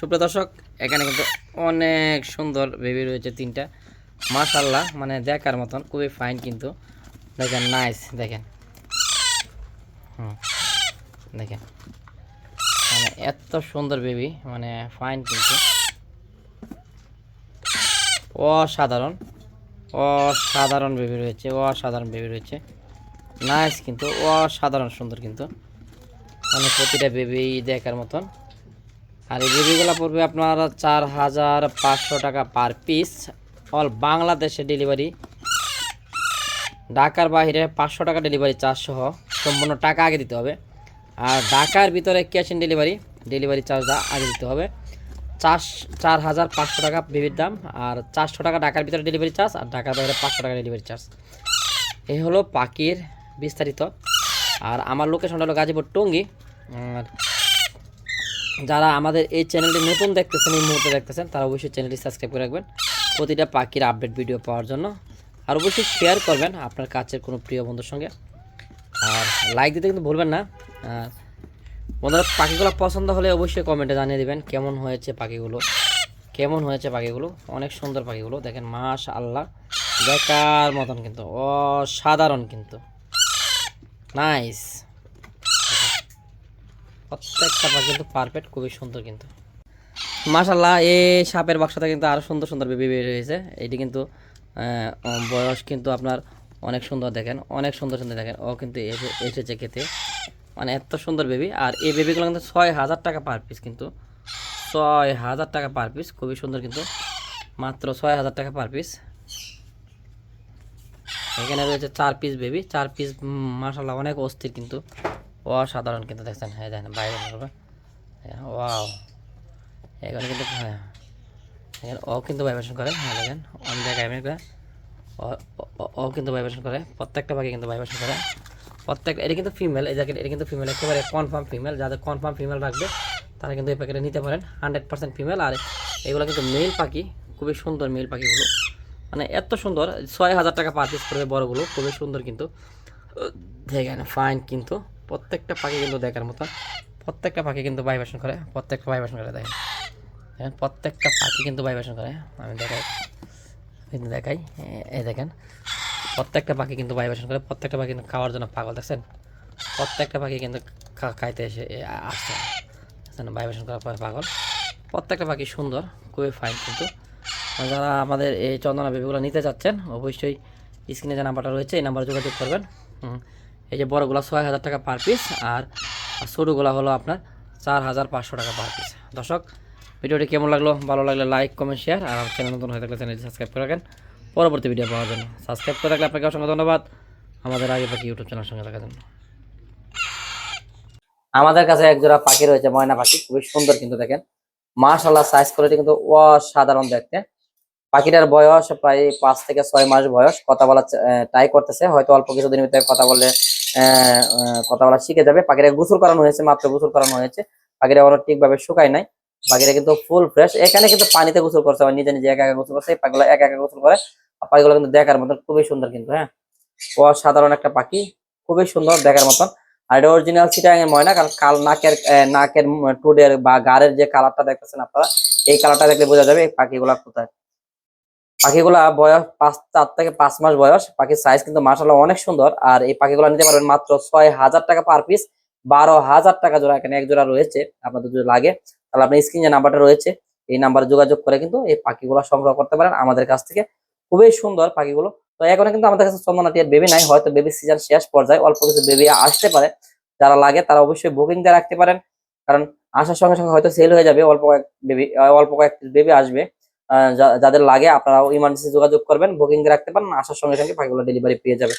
সুপ্রিয় দর্শক, এখানে কিন্তু অনেক সুন্দর বেবি রয়েছে তিনটা। মাশাল্লাহ মানে দেখার মতন, খুবই ফাইন কিন্তু। দেখেন নাইস দেখেন। হুম, দেখেন। মানে এত সুন্দর বেবি মানে ফাইন কিন্তু। অসাধারণ অসাধারণ বেবি রয়েছে, অসাধারণ বেবি রয়েছে। নাইস কিন্তু, অসাধারণ সুন্দর কিন্তু। মানে প্রতিটা বেবি দেখার মতন। আর এই বেবিগুলো পড়বে আপনার চার হাজার পাঁচশো টাকা পার পিস। অল বাংলাদেশে ডেলিভারি। ঢাকার বাইরে পাঁচশো টাকা ডেলিভারি চার্জ সহ সম্পূর্ণ টাকা আগে দিতে হবে। আর ঢাকার ভিতরে ক্যাশ অন ডেলিভারি ডেলিভারি চার্জটা আগে দিতে হবে। চার চার হাজার পাঁচশো টাকা বেবির দাম আর চারশো টাকা ঢাকার ভিতরে ডেলিভারি চার্জ আর ঢাকার বাইরে পাঁচশো টাকা ডেলিভারি চার্জ। এই হলো পাখির বিস্তারিত। আর আমার লোকেশনটা হলো গাজীপুর টঙ্গী। আর যারা আমাদের এই চ্যানেলটি নতুন দেখতেছেন, এই মুহূর্তে দেখতেছেন, তারা অবশ্যই চ্যানেলটি সাবস্ক্রাইব করে রাখবেন প্রতিটা পাখির আপডেট ভিডিও পাওয়ার জন্য। আর অবশ্যই শেয়ার করবেন আপনার কাছের কোনো প্রিয় বন্ধুর সঙ্গে। আর লাইক দিতে কিন্তু ভুলবেন না। আর বন্ধুরা, পাখিগুলো পছন্দ হলে অবশ্যই কমেন্টে জানিয়ে দেবেন কেমন হয়েছে পাখিগুলো। কেমন হয়েছে পাখিগুলো? অনেক সুন্দর পাখিগুলো। দেখেন মাস আল্লাহ দেখার মতন কিন্তু, অসাধারণ কিন্তু। নাইস প্রত্যেকটা পাখি কিন্তু পারফেক্ট খুবই সুন্দর কিন্তু। মাশাল্লাহ এই সাপের বাক্সটা কিন্তু আরও সুন্দর সুন্দর বেবি বের হয়েছে। এটি কিন্তু বয়স কিন্তু আপনার অনেক সুন্দর দেখেন, অনেক সুন্দর সুন্দর দেখেন। ও কিন্তু এসে- এসেছে খেতে। মানে এত সুন্দর বেবি আর এই বেবিগুলো কিন্তু ছয় হাজার টাকা পার পিস কিন্তু। ছয় হাজার টাকা পার পিস খুবই সুন্দর কিন্তু। মাত্র ছয় হাজার টাকা পার পিস এখানে রয়েছে চার পিস বেবি চার পিস মাসাল্লাহ অনেক অস্থির কিন্তু। অসাধারণ কিন্তু দেখছেন হ্যাঁ দেখেন বাইরে। হ্যাঁ, ওয়াও। এখানে কিন্তু হ্যাঁ। ও কিন্তু ভাইব্রেশন করে হ্যাঁ দেখেন অনেক জায়গায় ও- কিন্তু ভাইব্রেশন করে প্রত্যেকটা পাখি কিন্তু ভাইব্রেশন করে। প্রত্যেক এটা কিন্তু ফিমেল এই জায়গায় এটা কিন্তু ফিমেল একেবারে কনফার্ম ফিমেল যাদের কনফার্ম ফিমেল রাখবে তারা কিন্তু এই প্যাকেটে নিতে পারেন হান্ড্রেড পার্সেন্ট ফিমেল আর এগুলো কিন্তু মেল পাখি খুবই সুন্দর মেল পাখিগুলো। মানে এত সুন্দর ছয় হাজার টাকা পার পিস পড়বে বড়গুলো খুবই সুন্দর কিন্তু। দেখেন ফাইন কিন্তু। প্রত্যেকটা পাখি কিন্তু দেখার মতো। প্রত্যেকটা পাখি কিন্তু ভাইব্রেশন করে, প্রত্যেকটা ভাইব্রেশন করে দেখেন। দেখেন, প্রত্যেকটা পাখি কিন্তু ভাইব্রেশন করে। আমি দেখাই, কিন্তু দেখাই এই দেখেন। প্রত্যেকটা পাখি কিন্তু ভাইব্রেশন করে, প্রত্যেকটা পাখি কিন্তু খাওয়ার জন্য পাগল, দেখছেন? প্রত্যেকটা পাখি কিন্তু খাইতে এসে আসছে। ভাইব্রেশন করার পর পাগল। প্রত্যেকটা পাখি সুন্দর, খুবই ফাইন কিন্তু। যারা আমাদের এই চন্দনা বেবিগুলো নিতে চাচ্ছেন, অবশ্যই স্ক্রিনে যে নাম্বারটা রয়েছে, এই নাম্বারে যোগাযোগ করবেন। এই যে বড়গুলো ছয় হাজার টাকা পার পিস আর ছোটোগুলো হলো আপনার চার হাজার পাঁচশো টাকা পার পিস দর্শক, ভিডিওটি কেমন লাগল? ভালো লাগলে লাইক কমেন্ট শেয়ার আর আমার চ্যানেল নতুন হয়ে থাকলে চ্যানেলটি সাবস্ক্রাইব করে রাখেন। পরবর্তী ভিডিও পাওয়ার জন্য সাবস্ক্রাইব করে রাখলে আপনাকে অসংখ্য ধন্যবাদ। আমাদের আগে পাখি ইউটিউব চ্যানেল সঙ্গে থাকার জন্য। আমাদের কাছে এক জোড়া পাখি রয়েছে, ময়না পাখি। খুবই সুন্দর কিন্তু দেখেন। মাশাল্লাহ সাইজ কোয়ালিটি কিন্তু অসাধারণ দেখতে। পাখিটার বয়স প্রায় পাঁচ থেকে ছয় মাস বয়স কথা বলা ট্রাই করতেছে। হয়তো অল্প কিছুদিনের ভিতরে কথা আহ, কথা বলা শিখে যাবে। পাখিটা গোসল করানো হয়েছে মাত্র গোসল করানো হয়েছে। পাখিটা অনেক ঠিকভাবে শুকায় নাই। পাখিটা কিন্তু ফুল ফ্রেশ এখানে কিন্তু পানিতে গোসল করছে আমার নিজে নিজে একা একা গোসল করছে। পাখিগুলো একা একা গোসল করে। পাখিগুলো কিন্তু দেখার মতন খুবই সুন্দর কিন্তু হ্যাঁ? অসাধারণ একটা পাখি। খুবই সুন্দর দেখার মতন। আর এটা অরিজিনাল সিটাং এর ময়না কারণ কাল নাকের নাকের টুডের বা গাড়ের যে কালারটা দেখতেছেন আপনারা এই কালারটা দেখলে বোঝা যাবে এই পাখিগুলা কোথায়। পাখিগুলা বয়স পাঁচ, চার থেকে পাঁচ মাস বয়স। পাখির সাইজ কিন্তু মাসাল্লাহ অনেক সুন্দর। আর এই পাখিগুলো নিতে পারবেন মাত্র ছয় হাজার টাকা পার পিস বারো হাজার টাকা জোড়া এখানে এক জোড়া রয়েছে। আপনাদের যদি লাগে, তাহলে আপনার স্ক্রিন যে নাম্বারটা রয়েছে, এই নাম্বারে যোগাযোগ করে কিন্তু এই পাখিগুলো সংগ্রহ করতে পারেন আমাদের কাছ থেকে। খুবই সুন্দর পাখিগুলো। তো এখন কিন্তু আমাদের কাছে চন্দনাটিয়ার বেবি নাই, হয়তো বেবি সিজন শেষ পর্যায়ে অল্প কিছু বেবি আসতে পারে। যারা লাগে তারা অবশ্যই বুকিং দিয়ে রাখতে পারেন। কারণ আসার সঙ্গে সঙ্গে হয়তো সেল হয়ে যাবে, অল্প কয়েক বেবি অল্প কয়েক বেবি আসবে। যাদের লাগে আপনারাও ইমার্জেন্সি যোগাযোগ করবেন বুকিং রাখতে পারেন, আসার সঙ্গে সঙ্গে পাখিগুলো ডেলিভারি পেয়ে যাবে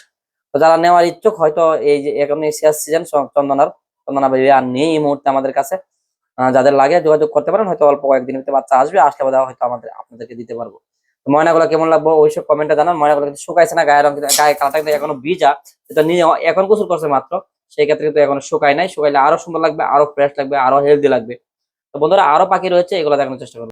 তো যারা নেওয়ার ইচ্ছুক, হয়তো এই যে এখন শেষ সিজন চন্দনার, চন্দনা বেবি আর নেই এই মুহূর্তে আমাদের কাছে। যাদের লাগে যোগাযোগ করতে পারেন, হয়তো অল্প কয়েকদিন ভিতরে বাচ্চা আসবে, আসলে বাদে হয়তো আমাদের, আপনাদেরকে দিতে পারব। ময়নাগুলো কেমন লাগবে? ওইসব কমেন্টে জানান। ময়নাগুলো কিন্তু শুকাইছে না, গায়ের রং গায়ে কালারটা কিন্তু এখনও ভিজা। যেটা নিয়ে এখন গোসল করছে মাত্র। সেই ক্ষেত্রে কিন্তু এখনও শুকায় নাই। শুকাইলে আরও সুন্দর লাগবে, আরও ফ্রেশ লাগবে, আরও হেলদি লাগবে। তো বন্ধুরা, আরও পাখি রয়েছে, এগুলো দেখানোর চেষ্টা করব।